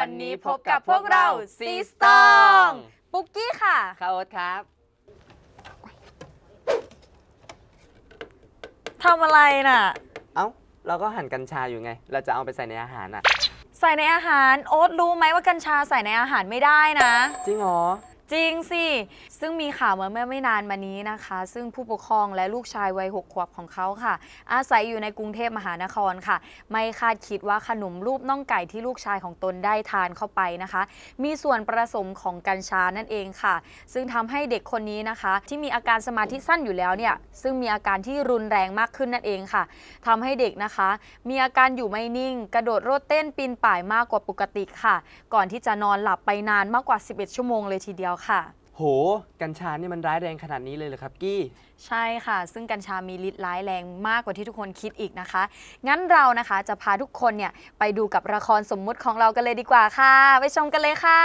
วันนี้พบกับพวกเราซีสตองปุกกี้ค่ะข้าวโอ๊ตครับทำอะไรน่ะ เอ้า เราก็หั่นกัญชาอยู่ไง เราจะเอาไปใส่ในอาหารอะ ใส่ในอาหารโอ๊ตรู้ไหมว่ากัญชาใส่ในอาหารไม่ได้นะ จริงเหรอ จริงสิ ซึ่งมีข่าวมาเมื่อไม่นานมานี้นะคะ ซึ่งผู้ปกครองและลูกชายวัยหกขวบของเขาค่ะ อาศัยอยู่ในกรุงเทพมหานครค่ะ ไม่คาดคิดว่าขนมรูปน่องไก่ที่ลูกชายของตนได้ทานเข้าไปนะคะ มีส่วนผสมของกัญชานั่นเองค่ะ ซึ่งทำให้เด็กคนนี้นะคะ ที่มีอาการสมาธิสั้นอยู่แล้วเนี่ยซึ่งมีอาการที่รุนแรงมากขึ้นนั่นเองค่ะทำให้เด็กนะคะ มีอาการอยู่ไม่นิ่ง กระโดดโลดเต้นปีนป่ายมากกว่าปกติค่ะ ก่อนที่จะนอนหลับไปนานมากกว่า 11 ชั่วโมงเลยทีเดียวค่ะ โห กัญชานี่มันร้ายแรงขนาดนี้เลยเหรอครับกี้ ใช่ค่ะ ซึ่งกัญชามีฤทธิ์ร้ายแรงมากกว่าที่ทุกคนคิดอีกนะคะ งั้นเรานะคะจะพาทุกคนเนี่ยไปดูกับละครสมมุติของเรากันเลยดีกว่าค่ะ ไปชมกันเลยค่ะ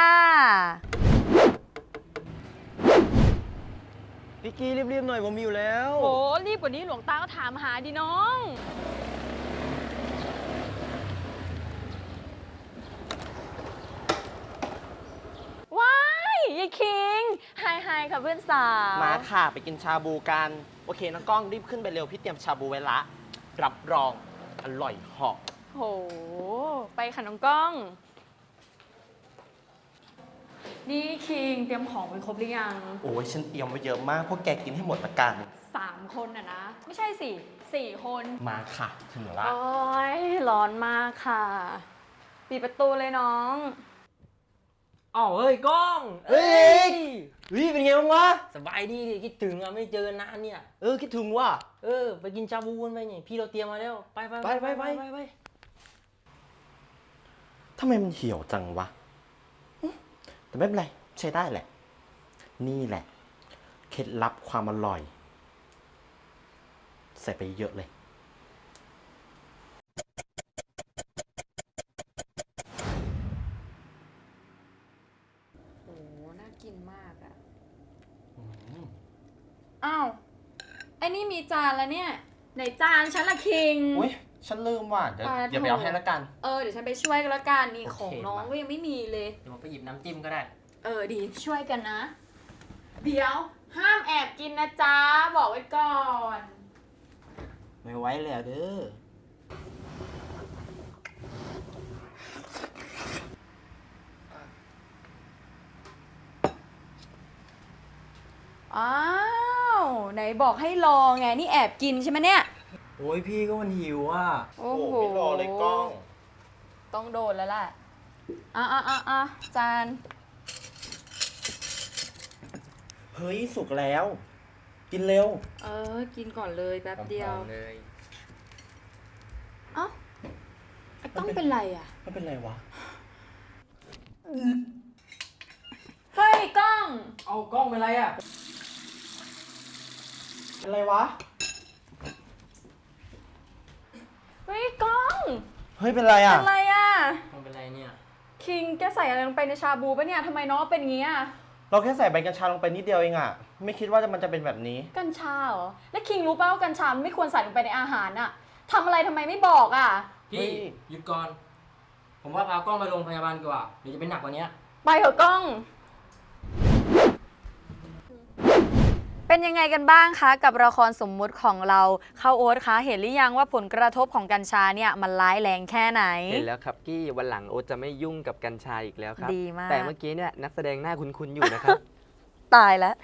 พี่กี้รีบๆหน่อยผมมีอยู่แล้วโหรีบกว่านี้หลวงตาก็ถามหาดิน้อง ว้ายยาย คิงไฮไฮค่ะเพื่อนสาวมาค่ะ ไปกินชาบูกัน โอเคน้องกล้องรีบขึ้นไปเร็ว พี่เตรียมชาบูไว้ละ รับรอง อร่อยเหอกโห ไปค่ะน้องกล้อง นี่คิงเตรียมของไว้ครบหรือยังโอ้ยฉันเตรียมไว้เยอะมากพวกแกกินให้หมดละกัน สามคนน่ะนะ ไม่ใช่สิสี่คนมาค่ะ ถึงละ โอ้ยร้อนมากค่ะ ปิดประตูเลยน้อง อ้าวเฮ้ยกล้องเฮ้ยเฮ้ยเป็นไงบ้างวะสบายดีดิคิดถึงอะไม่เจอกันนานเนี่ยเออคิดถึงว่ะเออ ไปกินชาบูกันไปนี่พี่เราเตรียมมาแล้วไปไปไปไปไปไปไปทำไมมันเหี่ยวจังวะอืมแต่ไม่เป็นไรใช้ได้แหละ นี่แหละ เคล็ดลับความอร่อย ใส่ไปเยอะเลย อ้าวไอ้นี่มีจานแล้วเนี่ย ไหนจานฉันละคิง อุ้ยฉันลืมว่ะเดี๋ยวปลาเดี๋ยวไปเอาทูให้ละกัน เออเดี๋ยวฉันไปช่วยกันละกันนี่โอเค ของน้องมาก็ยังไม่มีเลย เดี๋ยวผมไปหยิบน้ำจิ้มก็ได้ เออดีช่วยกันนะ เดี๋ยวห้ามแอบกินนะจ๊ะ บอกไว้ก่อน ไม่ไว้แล้วเด้ออ้าว ไหนบอกให้รอไงนี่แอบกินใช่ไหมเนี่ย โอ้ยพี่ก็มันหิวอะ โอ้โหไม่รอเลยกล้อง ต้องโดนแล้วแหละอะอะอะอะจาน เฮ้ยสุกแล้ว กินเร็วเออ กินก่อนเลยแป๊บเดียว เลย เอ้าไอ้ต้องเป็นไรอะ ไม่เป็นไรวะ เฮ้ยกล้อง เอากล้องเป็นไรอะ เป็นไรวะ เฮ้ยกล้องเฮ้ย เป็นไรอะเป็นไรอะกล้องเป็นไรเนี่ย คิงแกใส่อะไรลงไปในชาบูปะเนี่ยทำไมน้องเป็นอย่างงี้อะ เราแค่ใส่ใบกัญชาลงไปนิดเดียวเองอะ ไม่คิดว่ามันจะเป็นแบบนี้ กัญชาเหรอ แล้วคิงรู้ป่าวว่ากัญชาไม่ควรใส่ลงไปในอาหารอะทำอะไรทำไมไม่บอกอะพี่เฮ้ยหยุดก่อน ผมว่าพากล้องไปโรงพยาบาลดีกว่าเดี๋ยวจะเป็นหนักกว่านี้ ไปเถอะกล้อง เป็นยังไงกันบ้างคะกับละครสมมุติของเราเข้าโอ๊ตคะเห็นหรือยังว่าผลกระทบของกัญชาเนี่ยมันร้ายแรงแค่ไหน เห็นแล้วครับกี้วันหลังโอ๊ตจะไม่ยุ่งกับกัญชาอีกแล้วครับ ดีมาก แต่เมื่อกี้เนี่ยนักแสดงหน้าคุ้นๆอยู่นะครับ ตายแล้ว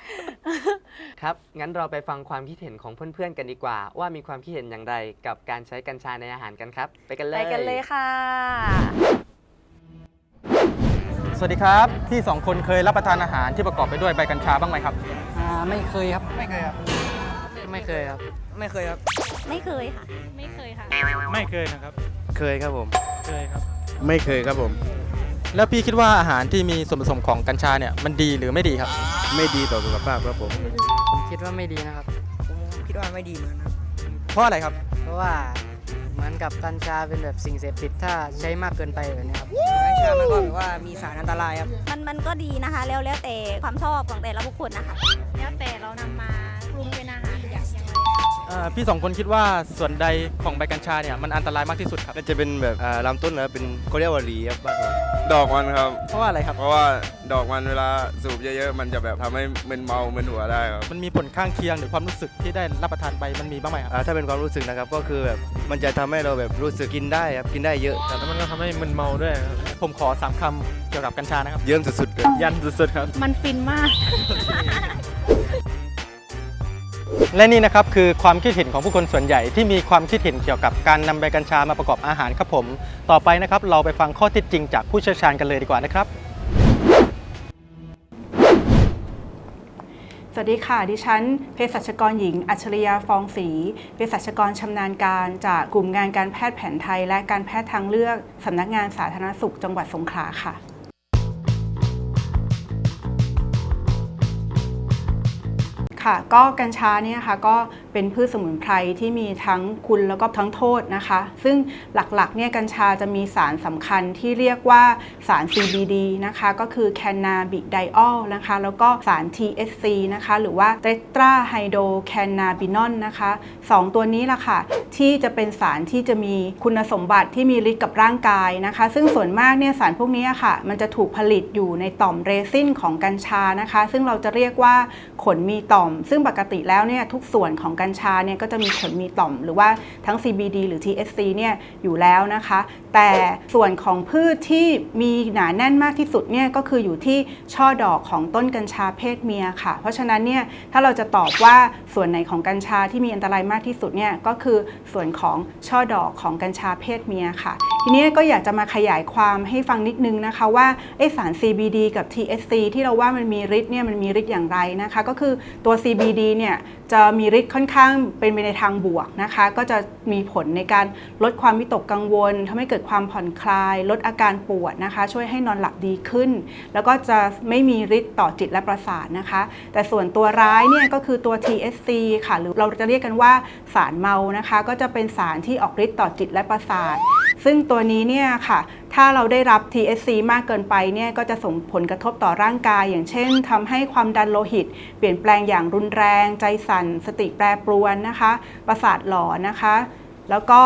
ครับ งั้นเราไปฟังความคิดเห็นของเพื่อนๆกันดีกว่า ว่ามีความคิดเห็นอย่างไรกับการใช้กัญชาในอาหารกันครับ ไปกันเลย ไปกันเลยค่ะ สวัสดีครับ พี่สองคนเคยรับประทานอาหารที่ประกอบไปด้วยใบกัญชาบ้างไหมครับอ่าไม่เคยครับ ไม่เคยครับ ไม่เคยครับ ไม่เคยครับ ไม่เคยค่ะ ไม่เคยค่ะ ไม่เคยนะครับ เคยครับผม เคยครับ ไม่เคยครับผม แล้วพี่คิดว่าอาหารที่มีส่วนผสมของกัญชาเนี่ยมันดีหรือไม่ดีครับ ไม่ดีต่อสุขภาพครับผม ผมคิดว่าไม่ดีนะครับ ผมคิดว่าไม่ดีเหมือนกันครับเพราะอะไรครับ เพราะว่าเหมือนกับกัญชาเป็นแบบสิ่งเสพติดถ้าใช้มากเกินไปแบบนี้ครับกัญ ชามันก็แบบว่ามีสารอันตรายครับ มันมันก็ดีนะคะ แล้วแล้วแต่ความชอบของแต่ละบุคคลนะคะ แล้วแต่เรานำมาปรุงเป็นอาหาร พี่สองคนคิดว่าส่วนใดของใบกัญชาเนี่ยมันอันตรายมากที่สุดครับ น่าจะเป็นแบบอ่าลำต้นนะเป็นเขาเรียกว่าหลีครับบ้านเราดอกมันครับ เพราะว่าอะไรครับ เพราะว่าดอกมันเวลาสูบเยอะๆ มันจะแบบทำให้มึนเมามึนหัวได้ครับมันมีผลข้างเคียงหรือความรู้สึกที่ได้รับประทานไปมันมีบ้างไหมครับ อ่าถ้าเป็นความรู้สึกนะครับก็คือแบบมันจะทำให้เราแบบรู้สึกกินได้ครับกินได้เยอะแต่มันก็ทำให้มึนเมาด้วยผมขอสามคำเกี่ยวกับกัญชานะครับ เยิ้มสุดๆเลย ยันสุดๆครับ มันฟินมาก และนี่นะครับคือความคิดเห็นของผู้คนส่วนใหญ่ที่มีความคิดเห็นเกี่ยวกับการนำใบกัญชามาประกอบอาหารครับผม ต่อไปนะครับเราไปฟังข้อเท็จจริงจากผู้เชี่ยวชาญกันเลยดีกว่านะครับ สวัสดีค่ะ ดิฉันเภสัชกรหญิง อัจฉริยาฟองศรีเภสัชกรชำนาญการจากกลุ่มงานการแพทย์แผนไทย และการแพทย์ทางเลือกสำนักงานสาธารณสุขจังหวัดสงขลาค่ะ ค่ะ ก็กัญชาเนี่ยค่ะก็เป็นพืชสมุนไพรที่มีทั้งคุณแล้วก็ทั้งโทษนะคะ ซึ่งหลักๆเนี่ยกัญชาจะมีสารสำคัญที่เรียกว่าสาร CBD นะคะ ก็คือแคนนาบิไดออลนะคะ แล้วก็สาร THC นะคะ หรือว่าเตตราไฮโดแคนนาบินอลนะคะสองตัวนี้ล่ะค่ะ ที่จะเป็นสารที่จะมีคุณสมบัติที่มีฤทธิ์กับร่างกายนะคะ ซึ่งส่วนมากเนี่ยสารพวกนี้ค่ะ มันจะถูกผลิตอยู่ในต่อมเรซินของกัญชานะคะ ซึ่งเราจะเรียกว่าขนมีต่อม ซึ่งปกติแล้วเนี่ยทุกส่วนของกัญชาเนี่ยก็จะมีขนมีต่อม หรือว่าทั้ง CBD หรือ THC เนี่ยอยู่แล้วนะคะ แต่ส่วนของพืชที่มีหนาแน่นมากที่สุดเนี่ยก็คืออยู่ที่ช่อดอกของต้นกัญชาเพศเมียค่ะ เพราะฉะนั้นเนี่ยถ้าเราจะตอบว่าส่วนไหนของกัญชาที่มีอันตรายมากที่สุดเนี่ยก็คือส่วนของช่อดอกของกัญชาเพศเมียค่ะ ทีนี้ก็อยากจะมาขยายความให้ฟังนิดนึงนะคะว่าไอสาร CBD กับ THC ที่เราว่ามันมีฤทธิ์เนี่ยมันมีฤทธิ์อย่างไรนะคะ ก็คือตัว CBD เนี่ยจะมีฤทธิ์ค่อนข้างเป็นไปในทางบวกนะคะ ก็จะมีผลในการลดความวิตกกังวลทำให้เกิดความผ่อนคลาย ลดอาการปวดนะคะ ช่วยให้นอนหลับดีขึ้น แล้วก็จะไม่มีฤทธิ์ต่อจิตและประสาทนะคะ แต่ส่วนตัวร้ายเนี่ยก็คือตัว THC ค่ะ หรือเราจะเรียกกันว่าสารเมานะคะ ก็จะเป็นสารที่ออกฤทธิ์ต่อจิตและประสาท ซึ่งตัวนี้เนี่ยค่ะ ถ้าเราได้รับ THC มากเกินไปเนี่ยก็จะส่งผลกระทบต่อร่างกาย อย่างเช่นทำให้ความดันโลหิต เปลี่ยนแปลงอย่างรุนแรง ใจสั่น สติแปรปรวนนะคะ ประสาทหลอนนะคะ แล้วก็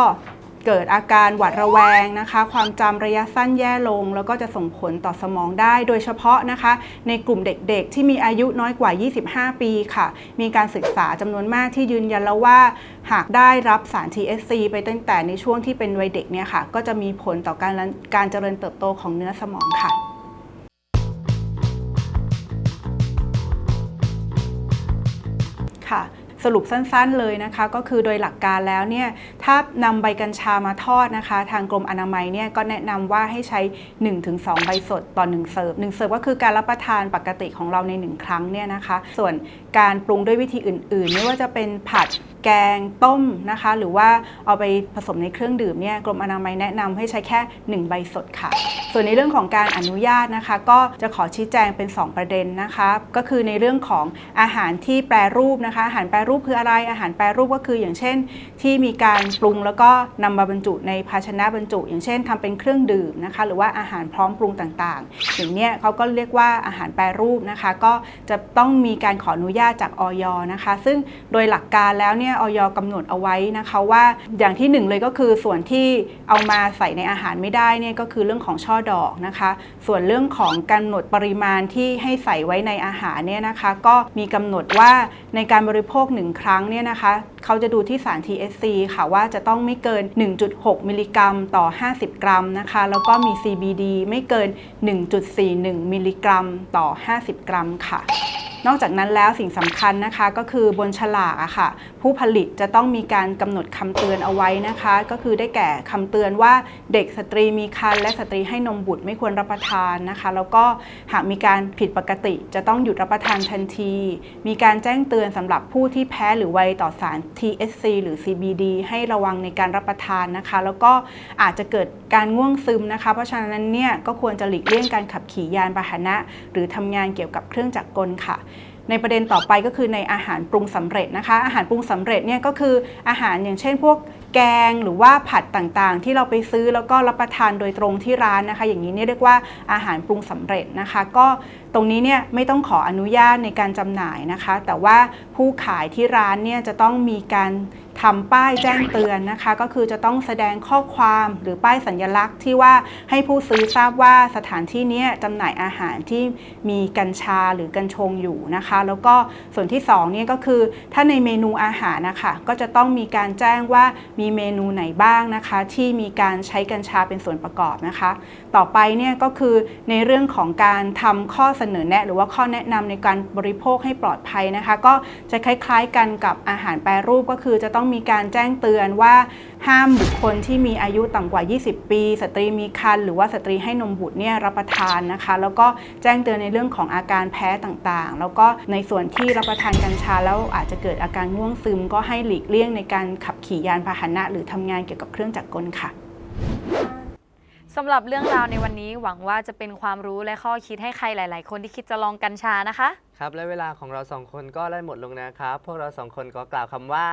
เกิดอาการหวาดระแวงนะคะ ความจำระยะสั้นแย่ลง แล้วก็จะส่งผลต่อสมองได้โดยเฉพาะนะคะ ในกลุ่มเด็กๆ ที่มีอายุน้อยกว่า 25 ปีค่ะ มีการศึกษาจำนวนมากที่ยืนยันแล้วว่า หากได้รับสาร THC ไปตั้งแต่ในช่วงที่เป็นวัยเด็กเนี่ยค่ะ ก็จะมีผลต่อการการเจริญเติบโตของเนื้อสมองค่ะค่ะ สรุปสั้นๆเลยนะคะ ก็คือโดยหลักการแล้วเนี่ยถ้านำใบกัญชามาทอดนะคะ ทางกรมอนามัยเนี่ยก็แนะนำว่าให้ใช้ 1-2 ใบสดต่อ 1 เสิร์ฟ1เสิร์ฟก็คือการรับประทานปกติของเราใน 1 ครั้งเนี่ยนะคะ ส่วนการปรุงด้วยวิธีอื่นๆ ไม่ว่าจะเป็นผัด แกงต้มนะคะ หรือว่าเอาไปผสมในเครื่องดื่มเนี่ยกรมอนามัยแนะนำให้ใช้แค่ 1 ใบสดค่ะ ส่วนในเรื่องของการอนุญาตนะคะ ก็จะขอชี้แจงเป็น 2 ประเด็นนะคะ ก็คือในเรื่องของอาหารที่แปรรูปนะคะ อาหารแปรรูปคืออะไร อาหารแปรรูปก็คืออย่างเช่น ที่มีการปรุงแล้วก็นำมาบรรจุในภาชนะบรรจุ อย่างเช่นทำเป็นเครื่องดื่มนะคะ หรือว่าอาหารพร้อมปรุงต่างๆ อย่างเนี้ยเขาก็เรียกว่าอาหารแปรรูปนะคะ ก็จะต้องมีการขออนุญาตจากออยนะคะ ซึ่งโดยหลักการแล้วเนี่ยออยกำหนดเอาไว้นะคะว่าอย่างที่หนึ่งเลยก็คือส่วนที่เอามาใส่ในอาหารไม่ได้เนี่ยก็คือเรื่องของช่อดอกนะคะ ส่วนเรื่องของกำหนดปริมาณที่ให้ใส่ไว้ในอาหารเนี่ยนะคะ ก็มีกำหนดว่าในการบริโภคหนึ่งครั้งเนี่ยนะคะเขาจะดูที่สาร THC ค่ะว่าจะต้องไม่เกิน 1.6 มิลลิกรัมต่อ 50 กรัมนะคะ แล้วก็มี CBD ไม่เกิน 1.41 มิลลิกรัมต่อ 50 กรัมค่ะ นอกจากนั้นแล้วสิ่งสำคัญนะคะก็คือบนฉลากอะค่ะ ผู้ผลิตจะต้องมีการกำหนดคำเตือนเอาไว้นะคะ ก็คือได้แก่คำเตือนว่าเด็กสตรีมีครรภ์และสตรีให้นมบุตรไม่ควรรับประทานนะคะ แล้วก็หากมีการผิดปกติ จะต้องหยุดรับประทานทันที มีการแจ้งเตือนสำหรับผู้ที่แพ้หรือไวต่อสาร THC หรือ CBD ให้ระวังในการรับประทานนะคะ แล้วก็อาจจะเกิดการง่วงซึมนะคะ เพราะฉะนั้นเนี่ยก็ควรจะหลีกเลี่ยงการขับขี่ยานพาหนะ หรือทำงานเกี่ยวกับเครื่องจักรกลค่ะ ในประเด็นต่อไปก็คือในอาหารปรุงสำเร็จนะคะ อาหารปรุงสำเร็จเนี่ยก็คืออาหารอย่างเช่นพวกแกงหรือว่าผัดต่างๆ ที่เราไปซื้อแล้วก็รับประทานโดยตรงที่ร้านนะคะ อย่างนี้เนี่ยเรียกว่าอาหารปรุงสำเร็จนะคะ ก็ตรงนี้เนี่ยไม่ต้องขออนุญาตในการจำหน่ายนะคะ แต่ว่าผู้ขายที่ร้านเนี่ยจะต้องมีการ ทำป้ายแจ้งเตือนนะคะ ก็คือจะต้องแสดงข้อความหรือป้ายสัญลักษณ์ที่ว่าให้ผู้ซื้อทราบว่าสถานที่นี้จำหน่ายอาหารที่มีกัญชาหรือกัญชงอยู่นะคะ แล้วก็ส่วนที่สองเนี่ยก็คือ ถ้าในเมนูอาหารนะคะก็จะต้องมีการแจ้งว่ามีเมนูไหนบ้างนะคะ ที่มีการใช้กัญชาเป็นส่วนประกอบนะคะ ต่อไปเนี่ยก็คือในเรื่องของการทำข้อเสนอแนะ หรือว่าข้อแนะนำในการบริโภคให้ปลอดภัยนะคะ ก็จะคล้าย ๆกันกับอาหารแปรรูปก็คือจะต้องมีการแจ้งเตือนว่าห้ามบุคคลที่มีอายุต่ำกว่า 20 ปี สตรีมีครรภ์หรือว่าสตรีให้นมบุตรเนี่ยรับประทานนะคะ แล้วก็แจ้งเตือนในเรื่องของอาการแพ้ต่างๆ แล้วก็ในส่วนที่รับประทานกัญชาแล้วอาจจะเกิดอาการง่วงซึม ก็ให้หลีกเลี่ยงในการขับขี่ยานพาหนะ หรือทำงานเกี่ยวกับเครื่องจักรกลค่ะสำหรับเรื่องราวในวันนี้หวังว่าจะเป็นความรู้และข้อคิดให้ใครหลาย ๆ คนที่คิดจะลองกัญชานะคะ ครับและเวลาของเราสองคนก็ได้หมดลงนะครับ พวกเราสองคนก็กล่าวคำว่า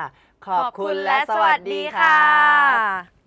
ขขอบคุณและสวัสดีค่ะ